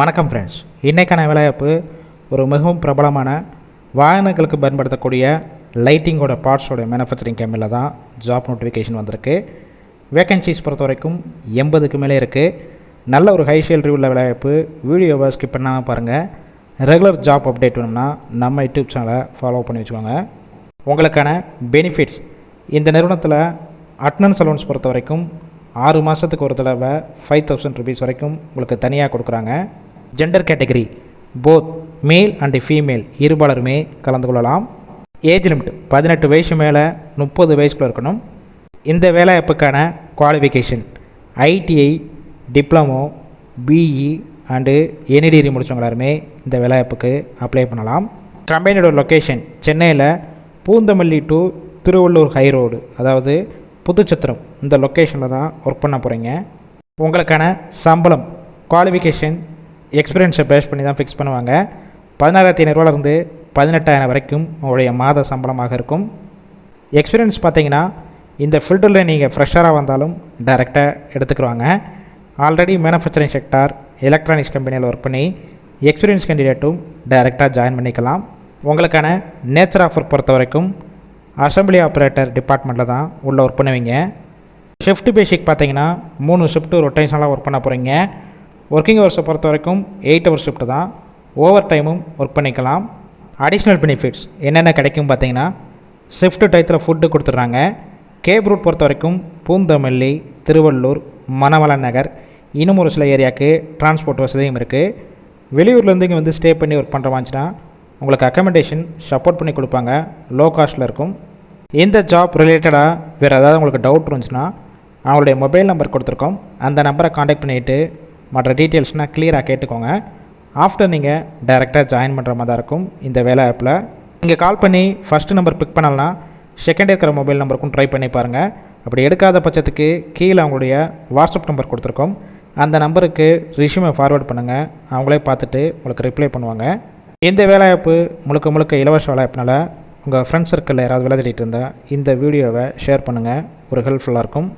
வணக்கம் ஃப்ரெண்ட்ஸ் இன்றைக்கான வேலைவாய்ப்பு ஒரு மிகவும் பிரபலமான வாகனங்களுக்கு பயன்படுத்தக்கூடிய லைட்டிங்கோட பார்ட்ஸோட மேனுஃபேக்சரிங் கேமில் தான் ஜாப் நோட்டிஃபிகேஷன் வந்திருக்கு. வேக்கன்சிஸ் பொறுத்த வரைக்கும் எண்பதுக்கு மேலே இருக்குது நல்ல ஒரு ஹை சேலரி உள்ள விளையாப்பு. வீடியோவை ஸ்கிப் பண்ணாமல் பாருங்கள் ரெகுலர் ஜாப் அப்டேட் வேணும்னா நம்ம யூடியூப் சேனலை ஃபாலோ பண்ணி வச்சுக்கோங்க. உங்களுக்கான பெனிஃபிட்ஸ் இந்த நிறுவனத்தில் அட்னன்ஸ் அலோன்ஸ் பொறுத்த வரைக்கும் ஆறு மாதத்துக்கு ஒரு தடவை ஃபைவ் தௌசண்ட் ருபீஸ் வரைக்கும் உங்களுக்கு தனியாக கொடுக்குறாங்க. Gender category both male and female இருபாலருமே கலந்து கொள்ளலாம். ஏஜ் லிமிட் பதினெட்டு வயசு மேலே முப்பது வயசுக்குள்ள இருக்கணும். இந்த வேலைவாய்ப்புக்கான qualification ITI diploma BE and any degree முடித்தவங்க எல்லாருமே இந்த வேலைவாய்ப்புக்கு அப்ளை பண்ணலாம். கம்பெனியோட லொக்கேஷன் சென்னையில் Poonamallee to Tiruvallur high road அதாவது புதுச்சத்திரம் இந்த லொக்கேஷனில் தான் ஒர்க் பண்ண போகிறீங்க உங்களுக்கான சம்பளம் குவாலிஃபிகேஷன் எக்ஸ்பீரியன்ஸை பேஸ் பண்ணி தான் ஃபிக்ஸ் பண்ணுவாங்க. பதினாறாயிரத்தி ஐநூறுவாலேருந்து பதினெட்டாயிரம் வரைக்கும் உங்களுடைய மாத சம்பளமாக இருக்கும். எக்ஸ்பீரியன்ஸ் பார்த்தீங்கன்னா இந்த ஃபீல்டில் நீங்கள் ஃப்ரெஷராக வந்தாலும் டைரெக்டாக எடுத்துக்கிறாங்க ஆல்ரெடி மேனுஃபேக்சரிங் செக்டார் எலக்ட்ரானிக்ஸ் கம்பெனியில் ஒர்க் பண்ணி எக்ஸ்பீரியன்ஸ் கேண்டிடேட்டும் டைரெக்டாக ஜாயின் பண்ணிக்கலாம். உங்களுக்கான நேச்சர் ஆஃபர் பொறுத்த வரைக்கும் அசம்பிளி ஆப்ரேட்டர் டிபார்ட்மெண்ட்டில் தான் உள்ளே ஒர்க் பண்ணுவீங்க. ஷிஃப்ட் பேசிக் பார்த்தீங்கன்னா மூணு ஷிஃப்ட்டு ரொட்டேஷனலாக ஒர்க் பண்ண போகிறீங்க ஒர்க்கிங் ஹவர்ஸை பொறுத்த வரைக்கும் எயிட் ஹவர் ஷிஃப்ட் தான். ஓவர் டைமும் ஒர்க் பண்ணிக்கலாம். அடிஷ்னல் பெனிஃபிட்ஸ் என்னென்ன கிடைக்கும் பார்த்தீங்கன்னா ஷிஃப்ட் டயத்தில் ஃபுட்டு கொடுத்துட்றாங்க. கேப் ரூட் பொறுத்த வரைக்கும் பூந்தமல்லி திருவள்ளூர் மணவளன் நகர் இன்னும் ஒரு சில ஏரியாவுக்கு டிரான்ஸ்போர்ட் வசதியும் இருக்குது வெளியூர்லேருந்து இங்கே வந்து ஸ்டே பண்ணி ஒர்க் பண்ணுற மாதிரிச்சுன்னா உங்களுக்கு அக்கமெண்டேஷன் சப்போர்ட் பண்ணி கொடுப்பாங்க. லோ காஸ்ட்டில் இருக்கும். இந்த ஜாப் ரிலேட்டடாக வேறு ஏதாவது உங்களுக்கு டவுட் இருந்துச்சுன்னா அவங்களுடைய மொபைல் நம்பர் கொடுத்துருக்கோம். அந்த நம்பரை காண்டாக்ட் பண்ணிவிட்டு மற்ற டீட்டெயில்ஸ்னால் கிளியராக கேட்டுக்கோங்க. ஆஃப்டர் நீங்கள் டைரெக்டாக ஜாயின் பண்ணுற மாதிரி தான் இருக்கும் இந்த வேலை ஆப்பில் நீங்கள் கால் பண்ணி ஃபஸ்ட்டு நம்பர் பிக் பண்ணலன்னா செகண்ட் இருக்கிற மொபைல் நம்பருக்கும் ட்ரை பண்ணி பாருங்கள் அப்படி எடுக்காத பட்சத்துக்கு கீழே அவங்களுடைய வாட்ஸ்அப் நம்பர் கொடுத்துருக்கோம். அந்த நம்பருக்கு ரிஷ்யூமை ஃபார்வேர்ட் பண்ணுங்கள் அவங்களே பார்த்துட்டு உங்களுக்கு ரிப்ளை பண்ணுவாங்க. இந்த வேலைவாய்ப்பு முழுக்க முழுக்க இலவச வேலைவாய்ப்புனால உங்கள் ஃப்ரெண்ட்ஸ் சர்க்கிளில் யாராவது விளையாடிட்டு இருந்தால் இந்த வீடியோவை ஷேர் பண்ணுங்கள் ஒரு ஹெல்ப்ஃபுல்லாக இருக்கும்.